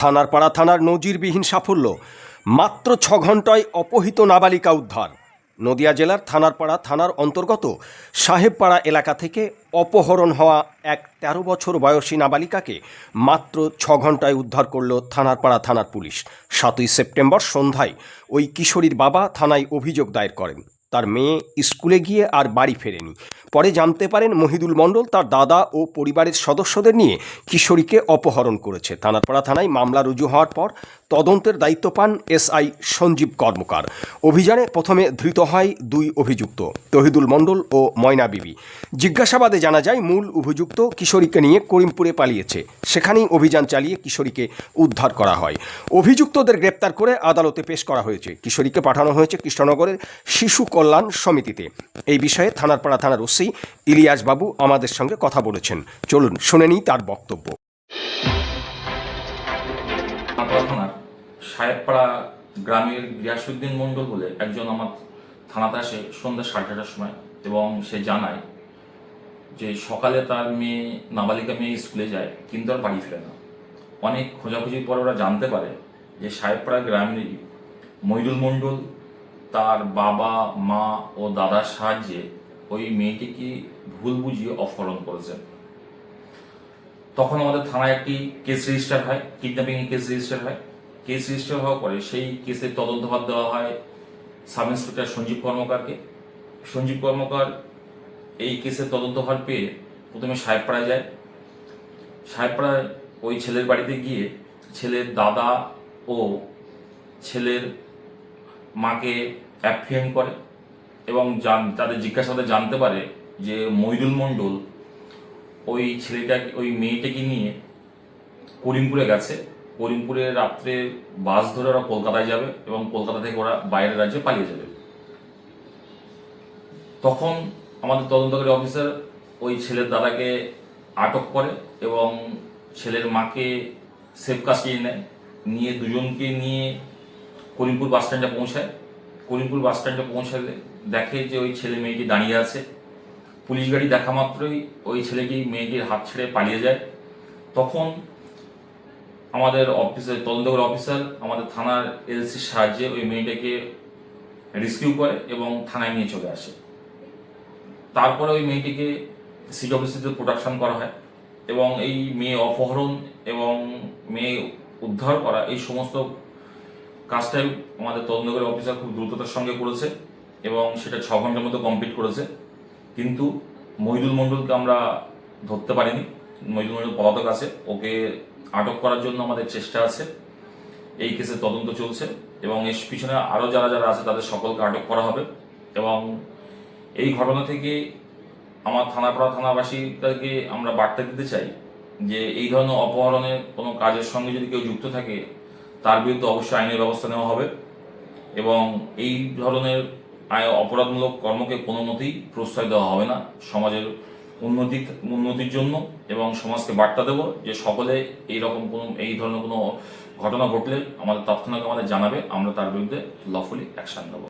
থানারপাড়া থানার নজিরবিহীন সাফল্য। মাত্র ছ ঘন্টায় অপহৃত নাবালিকা উদ্ধার। নদিয়া জেলার থানারপাড়া থানার অন্তর্গত সাহেবপাড়া এলাকা থেকে অপহরণ হওয়া এক তেরো বছর বয়সী নাবালিকাকে মাত্র ছ ঘন্টায় উদ্ধার করল থানারপাড়া থানার পুলিশ। সাতই সেপ্টেম্বর সন্ধ্যায় ওই কিশোরীর বাবা থানায় অভিযোগ দায়ের করেন। তার মেয়ে স্কুলে গিয়ে আর বাড়ি ফেরেনি। পরে জানতে পারেন মহিদুল মণ্ডল তার দাদা ও পরিবারের সদস্যদের নিয়ে কিশোরীকে অপহরণ করেছে। থানারপাড়া থানায় মামলা রুজু হওয়ার পর তদন্তের দায়িত্ব পান এসআই সঞ্জীব কর্মকার। অভিযানে প্রথমে ধৃত হয় দুই অভিযুক্ত, তহিদুল মণ্ডল ও ময়না বিবি। জিজ্ঞাসাবাদে জানা যায়, মূল অভিযুক্ত কিশোরীকে নিয়ে করিমপুরে পালিয়েছে। সেখানেই অভিযান চালিয়ে কিশোরীকে উদ্ধার করা হয়। অভিযুক্তদের গ্রেপ্তার করে আদালতে পেশ করা হয়েছে। কিশোরীকে পাঠানো হয়েছে কৃষ্ণনগরের শিশু কল্যাণ সমিতিতে। এই বিষয়ে থানারপাড়া থানার ওসি ইলিয়াস বাবু আমাদের সঙ্গে কথা বলেছেন। চলুন, শুনে নিই তার বক্তব্য। সাহেবপাড়া গ্রামের গিয়াসুদ্দিন মণ্ডল বলে একজন আমার থানাতে আসে সন্ধ্যা সাড়ে ছটার সময় এবং সে জানায় যে সকালে তার মেয়ে নাবালিকা মেয়ে স্কুলে যায়, কিন্তু আর বাড়ি ফেরে না। অনেক খোঁজাখুঁজির পর ওরা জানতে পারে যে সাহেবপাড়া গ্রামেরই মহিদুল মণ্ডল তার বাবা, মা ও দাদার সাহায্যে ওই মেয়েটিকে ভুল বুঝিয়ে অপহরণ করেছেন। তখন আমাদের থানায় একটি কেস রেজিস্টার হয় কিডন্যাপিং কেস রেজিস্টার হয়। কেস রেজিস্টার হওয়ার পরে সেই কেসের তদন্তভার দেওয়া হয় সাব ইন্সপেক্টর সঞ্জীব কর্মকারকে। সঞ্জীব কর্মকার এই কেসের তদন্তভার পেয়ে প্রথমে সাহেবপাড়ায় যায়। সাহেবপাড়ায় ওই ছেলের বাড়িতে গিয়ে ছেলের দাদা ও ছেলের মাকে অ্যাপ্রিহেন্ড করে এবং জান তাদের জিজ্ঞাসাবাদে জানতে পারে যে মইদুল মণ্ডল ওই ছেলেটাকে, ওই মেয়েটাকে নিয়ে করিমপুরে গেছে। করিমপুরে রাত্রে বাস ধরে ওরা কলকাতায় যাবে এবং কলকাতা থেকে ওরা বাইরের রাজ্যে পালিয়ে যাবে। তখন আমাদের তদন্তকারী অফিসার ওই ছেলের দাদাকে আটক করে এবং ছেলের মাকে সেফ কাস্টিয়ে নেয়। নিয়ে দুজনকে নিয়ে করিমপুর বাস স্ট্যান্ডে পৌঁছায়। করিমপুর বাস স্ট্যান্ডে পৌঁছালে দেখে যে ওই ছেলে মেয়েটি দাঁড়িয়ে আছে। পুলিশ গাড়ি দেখা মাত্রই ওই ছেলেটি মেয়েটির হাত ছেড়ে পালিয়ে যায়। তখন আমাদের অফিসের, তদন্তকারী অফিসার আমাদের থানার এলসির সাহায্যে ওই মেয়েটাকে রেস্কিউ করে এবং থানায় নিয়ে চলে আসে। তারপরে ওই মেয়েটিকে সিট সিডব্লিউসিতে প্রোডাকশন করা হয় এবং এই মেয়ে অপহরণ এবং মেয়ে উদ্ধার করা, এই সমস্ত কাজটাই আমাদের তদন্তকারী অফিসার খুব দ্রুততার সঙ্গে করেছে এবং সেটা ছ ঘণ্টার মতো কমপ্লিট করেছে। কিন্তু মহিদুল মণ্ডলকে আমরা ধরতে পারিনি। মহিদুল মণ্ডল পলাতক আছে। ওকে আটক করার জন্য আমাদের চেষ্টা আছে। এই কেসের তদন্ত চলছে এবং এর পিছনে আরও যারা যারা আছে তাদের সকলকে আটক করা হবে। এবং এই ঘটনা থেকে আমার থানাপাড়া থানাবাসীদেরকে আমরা বার্তা দিতে চাই যে এই ধরনের অপহরণের কোনো কাজের সঙ্গে যদি কেউ যুক্ত থাকে তার বিরুদ্ধে অবশ্যই আইনের ব্যবস্থা নেওয়া হবে। এবং এই ধরনের অপরাধমূলক কর্মকে কোনো মতেই প্রশ্রয় দেওয়া হবে না সমাজের উন্নতি, উন্নতির জন্য এবং সমাজকে বার্তা দেব যে সকলে এই রকম কোনো, এই ধরনের কোনো ঘটনা ঘটলে আমাদের তৎক্ষণাৎ আমাদের জানাবে, আমরা তার বিরুদ্ধে লফুলি অ্যাকশন নেব।